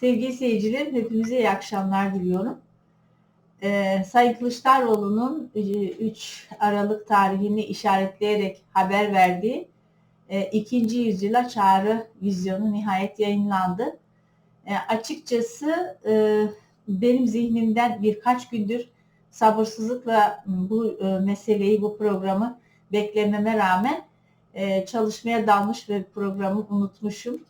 Sevgili seyircilerim, hepinize iyi akşamlar diliyorum. Ee, Sayın Kılıçdaroğlu'nun e, 3 Aralık tarihini işaretleyerek haber verdiği e, ikinci yüzyıla çağrı vizyonu nihayet yayınlandı. E, açıkçası e, benim zihnimden birkaç gündür sabırsızlıkla bu e, meseleyi, bu programı beklememe rağmen e, çalışmaya dalmış ve programı unutmuşum.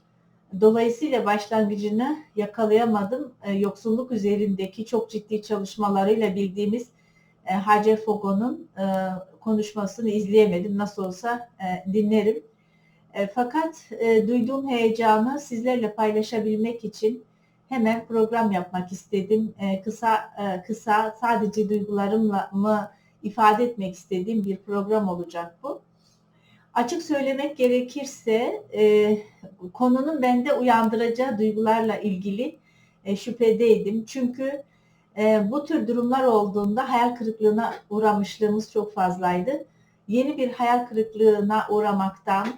Dolayısıyla başlangıcını yakalayamadım. E, yoksulluk üzerindeki çok ciddi çalışmalarıyla bildiğimiz e, Hacer Fogo'nun e, konuşmasını izleyemedim. Nasıl olsa e, dinlerim. E, fakat e, duyduğum heyecanı sizlerle paylaşabilmek için hemen program yapmak istedim. E, kısa e, kısa sadece duygularımla mı ifade etmek istediğim bir program olacak bu. Açık söylemek gerekirse e, konunun bende uyandıracağı duygularla ilgili e, şüphedeydim. Çünkü e, bu tür durumlar olduğunda hayal kırıklığına uğramışlığımız çok fazlaydı. Yeni bir hayal kırıklığına uğramaktan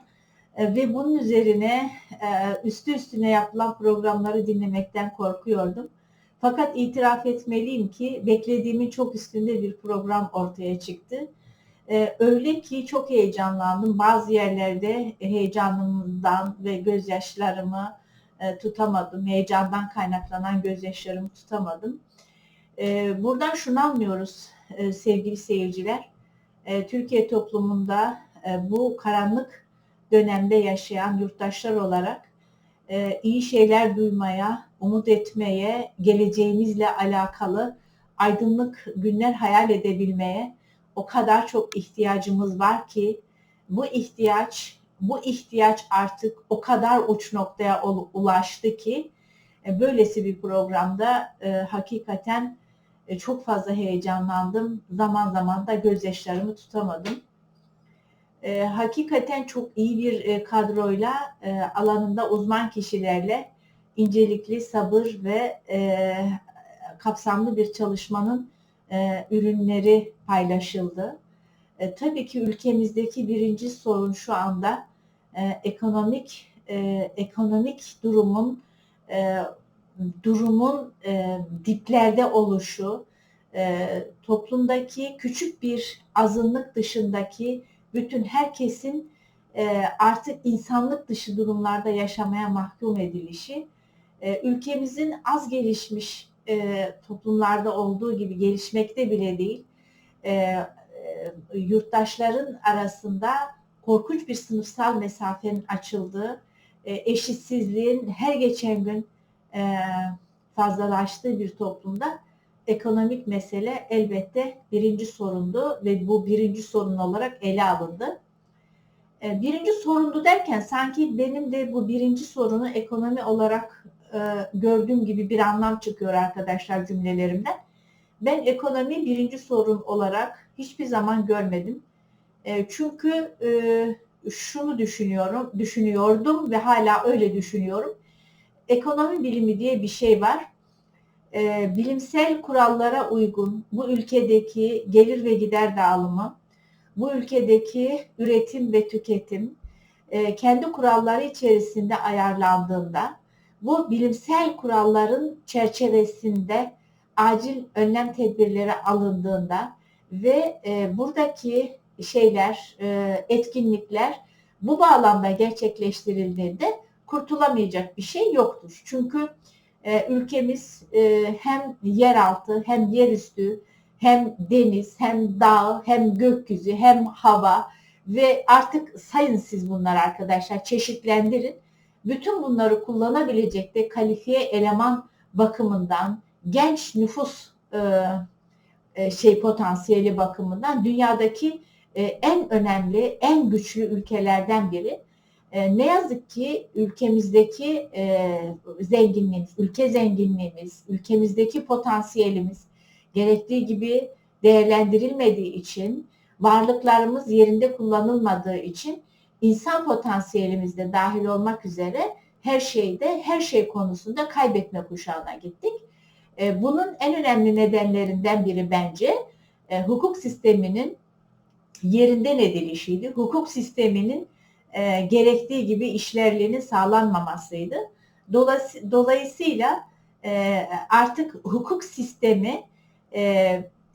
e, ve bunun üzerine e, üstü üstüne yapılan programları dinlemekten korkuyordum. Fakat itiraf etmeliyim ki beklediğimin çok üstünde bir program ortaya çıktı ee, öyle ki çok heyecanlandım. Bazı yerlerde heyecanımdan ve gözyaşlarımı e, tutamadım. Heyecandan kaynaklanan gözyaşlarımı tutamadım. E, buradan şunu anlıyoruz e, sevgili seyirciler. E, Türkiye toplumunda e, bu karanlık dönemde yaşayan yurttaşlar olarak iyi şeyler duymaya, umut etmeye, geleceğimizle alakalı aydınlık günler hayal edebilmeye, o kadar çok ihtiyacımız var ki bu ihtiyaç bu ihtiyaç artık o kadar uç noktaya ulaştı ki e, böylesi bir programda e, hakikaten e, çok fazla heyecanlandım. Zaman zaman da gözyaşlarımı tutamadım. E, hakikaten çok iyi bir e, kadroyla e, alanında uzman kişilerle incelikli sabır ve e, kapsamlı bir çalışmanın e, ürünleri paylaşıldı. E, tabii ki ülkemizdeki birinci sorun şu anda e, ekonomik e, ekonomik durumun e, durumun e, diplerde oluşu, e, toplumdaki küçük bir azınlık dışındaki bütün herkesin e, artık insanlık dışı durumlarda yaşamaya mahkum edilişi, e, ülkemizin az gelişmiş e, toplumlarda olduğu gibi gelişmekte bile değil, e, e, yurttaşların arasında korkunç bir sınıfsal mesafenin açıldığı, e, eşitsizliğin her geçen gün e, fazlalaştığı bir toplumda ekonomik mesele elbette birinci sorundu ve bu birinci sorun olarak ele alındı. Birinci sorundu derken sanki benim de bu birinci sorunu ekonomi olarak e, gördüğüm gibi bir anlam çıkıyor arkadaşlar cümlelerimden. Ben ekonomi birinci sorun olarak hiçbir zaman görmedim. E, çünkü e, şunu düşünüyorum, düşünüyordum ve hala öyle düşünüyorum. Ekonomi bilimi diye bir şey var. Bilimsel kurallara uygun bu ülkedeki gelir ve gider dağılımı, bu ülkedeki üretim ve tüketim kendi kuralları içerisinde ayarlandığında bu bilimsel kuralların çerçevesinde acil önlem tedbirleri alındığında ve e, buradaki şeyler, e, etkinlikler bu bağlamda gerçekleştirildiğinde kurtulamayacak bir şey yoktur. Çünkü e, ülkemiz e, hem yeraltı hem yerüstü hem deniz hem dağ hem gökyüzü hem hava ve artık sayın siz bunlar arkadaşlar çeşitlendirin bütün bunları kullanabilecek de kalifiye eleman bakımından genç nüfus e, e, şey potansiyeli bakımından dünyadaki e, en önemli, en güçlü ülkelerden biri. E, ne yazık ki ülkemizdeki e, zenginliğimiz, ülke zenginliğimiz, ülkemizdeki potansiyelimiz gerektiği gibi değerlendirilmediği için, varlıklarımız yerinde kullanılmadığı için insan potansiyelimizde dahil olmak üzere her şeyde, her şey konusunda kaybetme kuşağına gittik. E, bunun en önemli nedenlerinden biri bence e, hukuk sisteminin yerinden edilişiydi. Hukuk sisteminin e, gerektiği gibi işlerliğinin sağlanmamasıydı. Dolayısıyla artık hukuk sistemi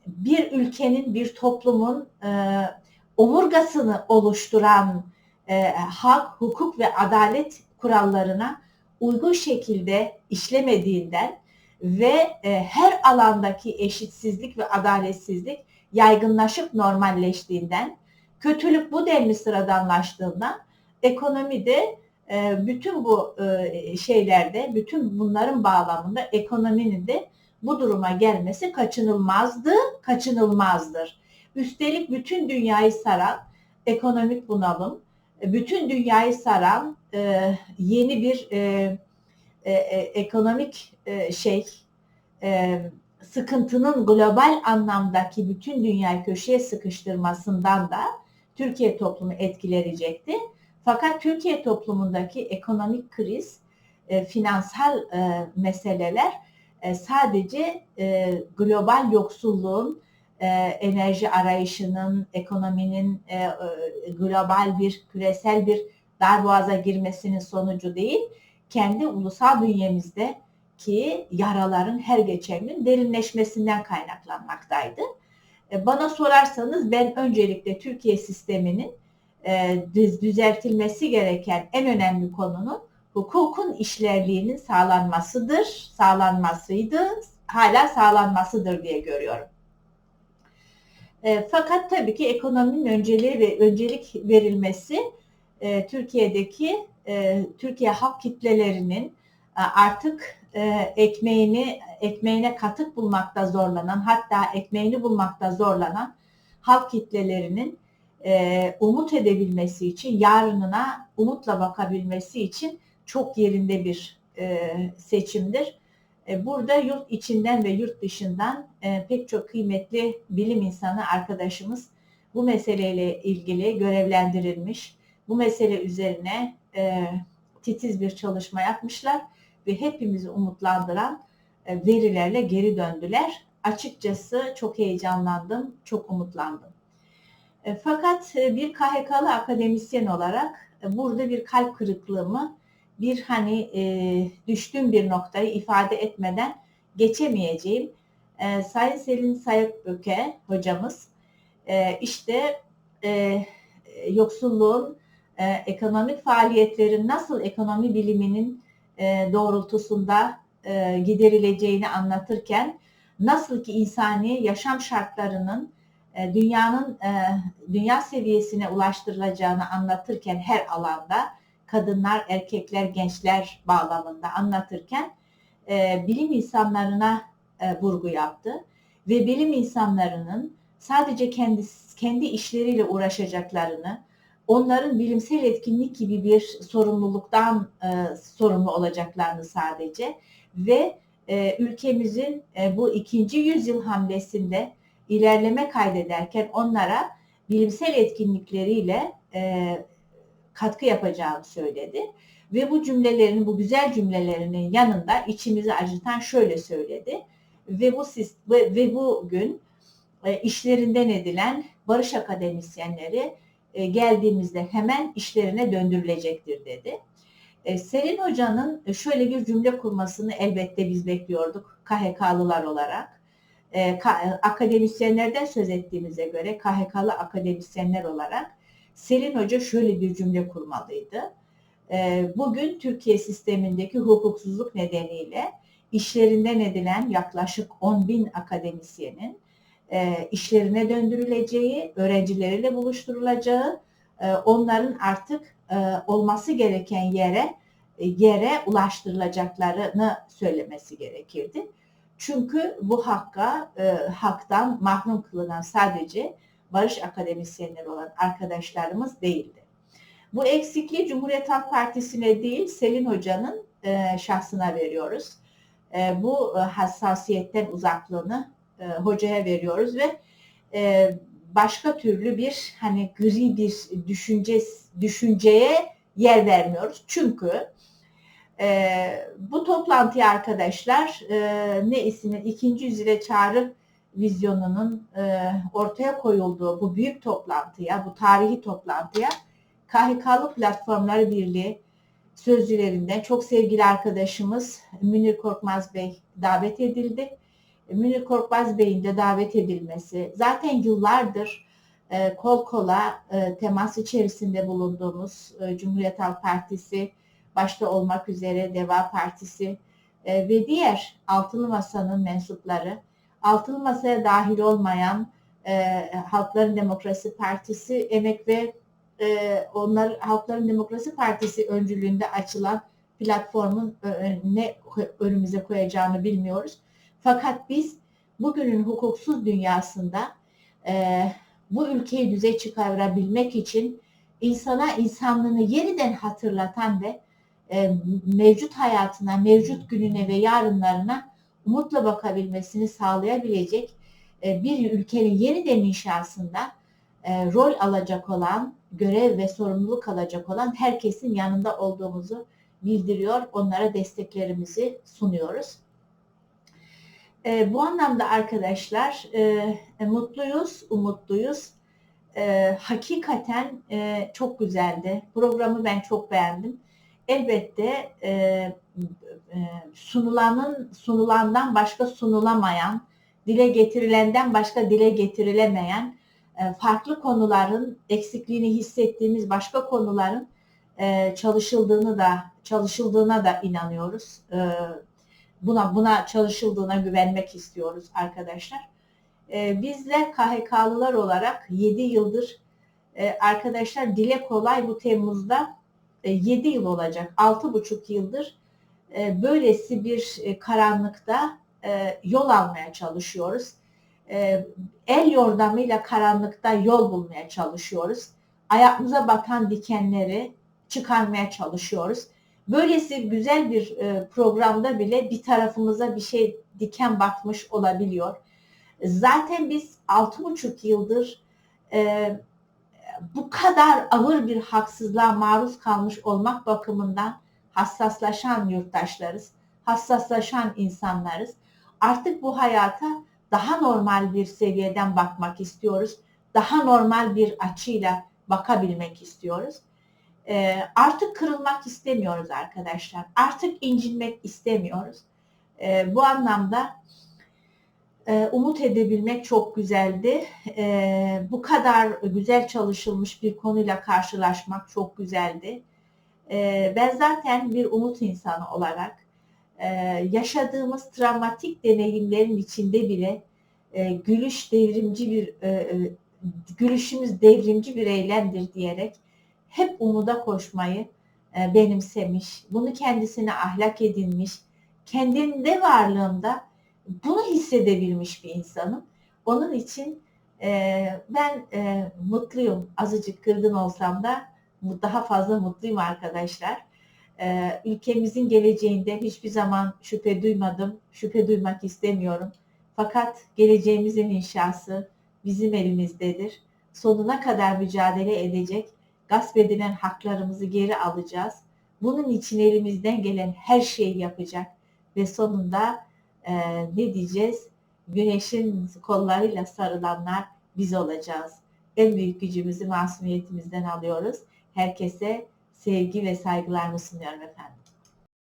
bir ülkenin, bir toplumun omurgasını oluşturan hak, hukuk ve adalet kurallarına uygun şekilde işlemediğinden ve her alandaki eşitsizlik ve adaletsizlik yaygınlaşıp normalleştiğinden, kötülük bu denli sıradanlaştığında ekonomide e, bütün bu e, şeylerde, bütün bunların bağlamında ekonominin de bu duruma gelmesi kaçınılmazdı, kaçınılmazdır. Üstelik bütün dünyayı saran ekonomik bunalım, bütün dünyayı saran e, yeni bir ekonomik şey, sıkıntının global anlamdaki bütün dünyayı köşeye sıkıştırmasından da Türkiye toplumu etkilenecekti. Fakat Türkiye toplumundaki ekonomik kriz, e, finansal e, meseleler e, sadece e, global yoksulluğun, e, enerji arayışının, ekonominin e, e, global bir, küresel bir darboğaza girmesinin sonucu değil, kendi ulusal bünyemizde ki yaraların her geçen gün derinleşmesinden kaynaklanmaktaydı. E, bana sorarsanız ben öncelikle Türkiye sisteminin e, düzeltilmesi gereken en önemli konunun hukukun işlerliğinin sağlanmasıdır, sağlanmasıydı, hala sağlanmasıdır diye görüyorum. E, fakat tabii ki ekonominin önceliği ve öncelik verilmesi e, Türkiye'deki e, Türkiye halk kitlelerinin e, artık e, ekmeğini ekmeğine katık bulmakta zorlanan hatta ekmeğini bulmakta zorlanan halk kitlelerinin e, umut edebilmesi için, yarınına umutla bakabilmesi için çok yerinde bir e, seçimdir. E, burada yurt içinden ve yurt dışından e, pek çok kıymetli bilim insanı arkadaşımız bu meseleyle ilgili görevlendirilmiş. Bu mesele üzerine e, titiz bir çalışma yapmışlar ve hepimizi umutlandıran verilerle geri döndüler. Açıkçası çok heyecanlandım, çok umutlandım. Fakat bir KHK'lı akademisyen olarak burada bir kalp kırıklığımı bir hani e, düştüğüm bir noktayı ifade etmeden geçemeyeceğim. E, Sayın Selin Sayıkböke hocamız e, işte e, yoksulluğun e, ekonomik faaliyetlerin nasıl ekonomi biliminin e, doğrultusunda e, giderileceğini anlatırken nasıl ki insani yaşam şartlarının e, dünyanın e, dünya seviyesine ulaştırılacağını anlatırken her alanda kadınlar, erkekler, gençler bağlamında anlatırken e, bilim insanlarına vurgu yaptı ve bilim insanlarının sadece kendi kendi işleriyle uğraşacaklarını, onların bilimsel etkinlik gibi bir sorumluluktan e, sorumlu olacaklarını sadece ve e, ülkemizin e, bu ikinci yüzyıl hamlesinde ilerleme kaydederken onlara bilimsel etkinlikleriyle e, katkı yapacağını söyledi. Ve bu cümlelerin, bu güzel cümlelerinin yanında içimizi acıtan şöyle söyledi. Ve bu ve, ve bugün e, işlerinden edilen barış akademisyenleri e, geldiğimizde hemen işlerine döndürülecektir dedi. E, Selin Hoca'nın şöyle bir cümle kurmasını elbette biz bekliyorduk KHK'lılar olarak e, akademisyenlerden söz ettiğimize göre KHK'lı akademisyenler olarak Selin Hoca şöyle bir cümle kurmalıydı. E, bugün Türkiye sistemindeki hukuksuzluk nedeniyle işlerinden edilen yaklaşık 10 bin akademisyenin e, işlerine döndürüleceği, öğrencileriyle buluşturulacağı, e, onların artık e, olması gereken yere yere ulaştırılacaklarını söylemesi gerekirdi. Çünkü bu hakka, haktan mahrum kılınan sadece barış akademisyenleri olan arkadaşlarımız değildi. Bu eksikliği Cumhuriyet Halk Partisi'ne değil Selin Hoca'nın e, şahsına veriyoruz. E, bu e, hassasiyetten uzaklığını e, hocaya veriyoruz ve e, başka türlü bir hani gri bir düşünce düşünceye yer vermiyoruz. Çünkü e, bu toplantıya arkadaşlar e, ne ismin ikinci yüzyıla çağrı vizyonunun e, ortaya koyulduğu bu büyük toplantıya, bu tarihi toplantıya KHK'lı Platformları Birliği, sözcülerinden çok sevgili arkadaşımız Münir Korkmaz Bey davet edildi. Münir Korkmaz Bey'in de davet edilmesi zaten yıllardır e, kol kola e, temas içerisinde bulunduğumuz e, Cumhuriyet Halk Partisi başta olmak üzere Deva Partisi e, ve diğer Altılı Masa'nın mensupları, Altılı Masa'ya dahil olmayan e, Halkların Demokrasi Partisi, Emek ve e, onlar Halkların Demokrasi Partisi öncülüğünde açılan platformun e, ne önümüze koyacağını bilmiyoruz. Fakat biz bugünün hukuksuz dünyasında e, bu ülkeyi düze çıkarabilmek için insana insanlığını yeniden hatırlatan ve e, mevcut hayatına, mevcut gününe ve yarınlarına umutla bakabilmesini sağlayabilecek e, bir ülkenin yeniden inşasında e, rol alacak olan, görev ve sorumluluk alacak olan herkesin yanında olduğumuzu bildiriyor. Onlara desteklerimizi sunuyoruz. E, bu anlamda arkadaşlar mutluyuz, umutluyuz. Hakikaten çok güzeldi. Programı ben çok beğendim. Elbette e, e, sunulanın sunulandan başka sunulamayan, dile getirilenden başka dile getirilemeyen e, farklı konuların eksikliğini hissettiğimiz başka konuların e, çalışıldığını da çalışıldığına da inanıyoruz. E, buna buna çalışıldığına güvenmek istiyoruz arkadaşlar. E, bizler KHK'lılar olarak 7 yıldır e, arkadaşlar dile kolay bu Temmuz'da 7 yıl olacak. 6,5 yıldır e, böylesi bir e, karanlıkta e, yol almaya çalışıyoruz. E, el yordamıyla karanlıkta yol bulmaya çalışıyoruz. Ayağımıza batan dikenleri çıkarmaya çalışıyoruz böylesi güzel bir e, programda bile bir tarafımıza bir şey diken batmış olabiliyor. Zaten biz altı buçuk yıldır e, bu kadar ağır bir haksızlığa maruz kalmış olmak bakımından hassaslaşan yurttaşlarız, hassaslaşan insanlarız. Artık bu hayata daha normal bir seviyeden bakmak istiyoruz. Daha normal bir açıyla bakabilmek istiyoruz. E, artık kırılmak istemiyoruz arkadaşlar. Artık incinmek istemiyoruz. E, bu anlamda umut edebilmek çok güzeldi. E, bu kadar güzel çalışılmış bir konuyla karşılaşmak çok güzeldi. E, ben zaten bir umut insanı olarak e, yaşadığımız travmatik deneyimlerin içinde bile e, gülüş devrimci bir e, gülüşümüz devrimci bir eylemdir diyerek hep umuda koşmayı benimsemiş, bunu kendisine ahlak edinmiş, kendinde varlığında bunu hissedebilmiş bir insanım. Onun için e, ben e, mutluyum. Azıcık kırgın olsam da daha fazla mutluyum arkadaşlar. E, ülkemizin geleceğinde hiçbir zaman şüphe duymadım, şüphe duymak istemiyorum. Fakat geleceğimizin inşası bizim elimizdedir. Sonuna kadar mücadele edecek gasp edilen haklarımızı geri alacağız. Bunun için elimizden gelen her şeyi yapacak ve sonunda e, ne diyeceğiz? Güneşin kollarıyla sarılanlar biz olacağız. En büyük gücümüzü masumiyetimizden alıyoruz. Herkese sevgi ve saygılarımı sunuyorum efendim.